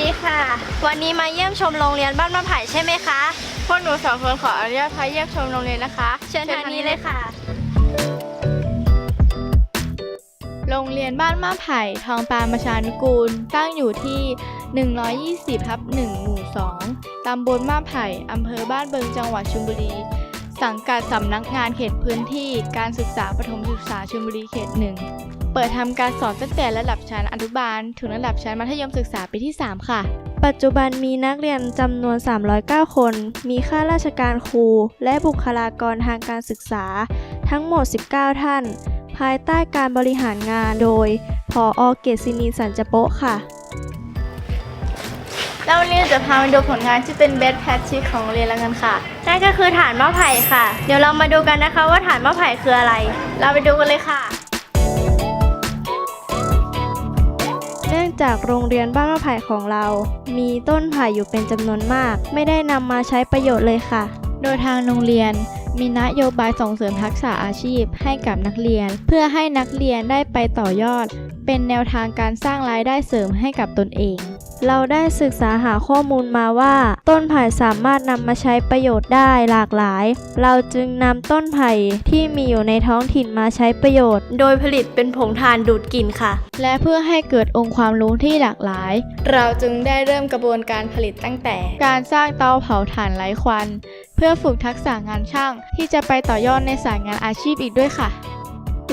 ดีค่ะ วันนี้มาเยี่ยมชมโรงเรียนบ้านมะไผ่ใช่ไหมคะ พวกหนูสองคนขออนุญาตพาเยี่ยมชมโรงเรียนนะคะ เชิญทางนี้เลยค่ะ โรงเรียนบ้านมะไผ่ทองปาประชานุกูล ตั้งอยู่ที่ 120ทับ1หมู่ 2 ตำบลมะไผ่อำเภอบ้านเบิงจังหวัดชลบุรี สังกัดสำนักงานเขตพื้นที่การศึกษาประถมศึกษาชลบุรีเขตหนึ่ง เปิดทำการสอนตั้งแต่ระดับชั้นอนุบาล ถึงระดับชั้นมัธยมศึกษาปีที่ 3 ค่ะ ปัจจุบันมีนักเรียนจำนวน 309 คน มีข้าราชการครู และบุคลากรทางการศึกษา ทั้งหมด 19 ท่าน ภายใต้การบริหารงานโดยพออเกษณีสันจะโปะค่ะแล้ววันนี้จะพามาดูผลงานที่เป็น best practice ของโรงเรียนแล้วกันค่ะ นั่นก็คือฐานมะไผ่ค่ะ เดี๋ยวเรามาดูกันนะคะว่าฐานมะไผ่คืออะไร เราไปดูกันเลยค่ะ จากโรงเรียนบ้านมะไผ่ของเรา มีต้นไผ่อยู่เป็นจำนวนมาก ไม่ได้นำมาใช้ประโยชน์เลยค่ะ โดยทางโรงเรียนมีนโยบายส่งเสริมทักษะอาชีพให้กับนักเรียน เพื่อให้นักเรียนได้ไปต่อยอด เป็นแนวทางการสร้างรายได้เสริมให้กับตนเอง เราได้ศึกษาหาข้อมูลมาว่า ต้นไผ่สามารถนำมาใช้ประโยชน์ได้หลากหลาย เราจึงนำต้นไผ่ที่มีอยู่ในท้องถิ่นมาใช้ประโยชน์ โดยผลิตเป็นผงถ่านดูดกลิ่นค่ะ และเพื่อให้เกิดองค์ความรู้ที่หลากหลาย เราจึงได้เริ่มกระบวนการผลิตตั้งแต่ การสร้างเตาเผาถ่านไร้ควัน เพื่อฝึกทักษะงานช่าง ที่จะไปต่อยอดในสายงานอาชีพอีกด้วยค่ะ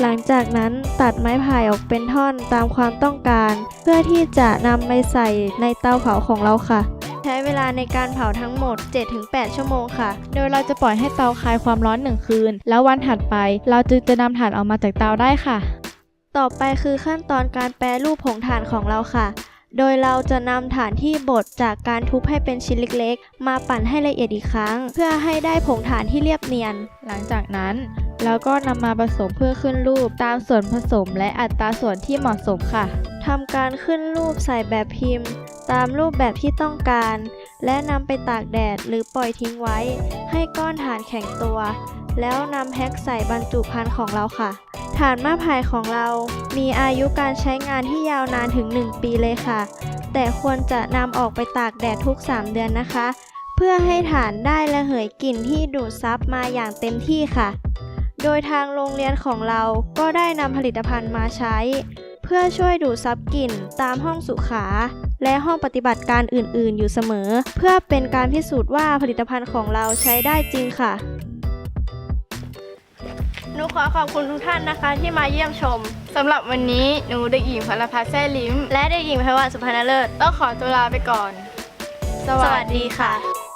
หลังจากนั้น ตัดไม้ไผ่ออกเป็นท่อนตามความต้องการ เพื่อที่จะนำไปใส่ในเตาเผาของเราค่ะ ใช้เวลาในการเผาทั้งหมด 7-8 ชั่วโมงค่ะ โดยเราจะปล่อยให้เตาคายความร้อนหนึ่งคืน แล้ววันถัดไปเราจึงจะนำถ่านออกมาจากเตาได้ค่ะ ต่อไปคือขั้นตอนการแปรรูปผงถ่านของเราค่ะโดยเราจะนำถ่านที่บดจากการทุบให้เป็นชิ้นเล็กๆ มาปั่นให้ละเอียดอีกครั้ง เพื่อให้ได้ผงถ่านที่เรียบเนียน หลังจากนั้น เราก็นำมาผสมเพื่อขึ้นรูปตามส่วนผสมและอัตราส่วนที่เหมาะสมค่ะทำการขึ้นรูปใส่แบบพิมพ์ ตามรูปแบบที่ต้องการ และนำไปตากแดดหรือปล่อยทิ้งไว้ ให้ก้อนถ่านแข็งตัว แล้วนำแพ็คใส่บรรจุภัณฑ์ของเราค่ะ ฐานมะพร้าวของเรา มีอายุการใช้งานที่ยาวนานถึง 1 ปีเลยค่ะ แต่ควรจะนำออกไปตากแดดทุก 3 เดือนนะคะ เพื่อให้ฐานได้ระเหยกลิ่นที่ดูดซับมาอย่างเต็มที่ค่ะ โดยทางโรงเรียนของเราก็ได้นำผลิตภัณฑ์มาใช้ เพื่อช่วยดูดซับกลิ่นตามห้องสุขา และห้องปฏิบัติการอื่น ๆ อยู่เสมอ เพื่อเป็นการพิสูจน์ว่าผลิตภัณฑ์ของเราใช้ได้จริงค่ะหนูขอขอบคุณทุกท่านนะคะที่มาเยี่ยมชมสำหรับวันนี้หนูเด็กหญิงพลพัฒน์แซ่ลิ้ม และเด็กหญิงพวันสุพรรณเลิศต้องขอตัวลาไปก่อน สวัสดีค่ะ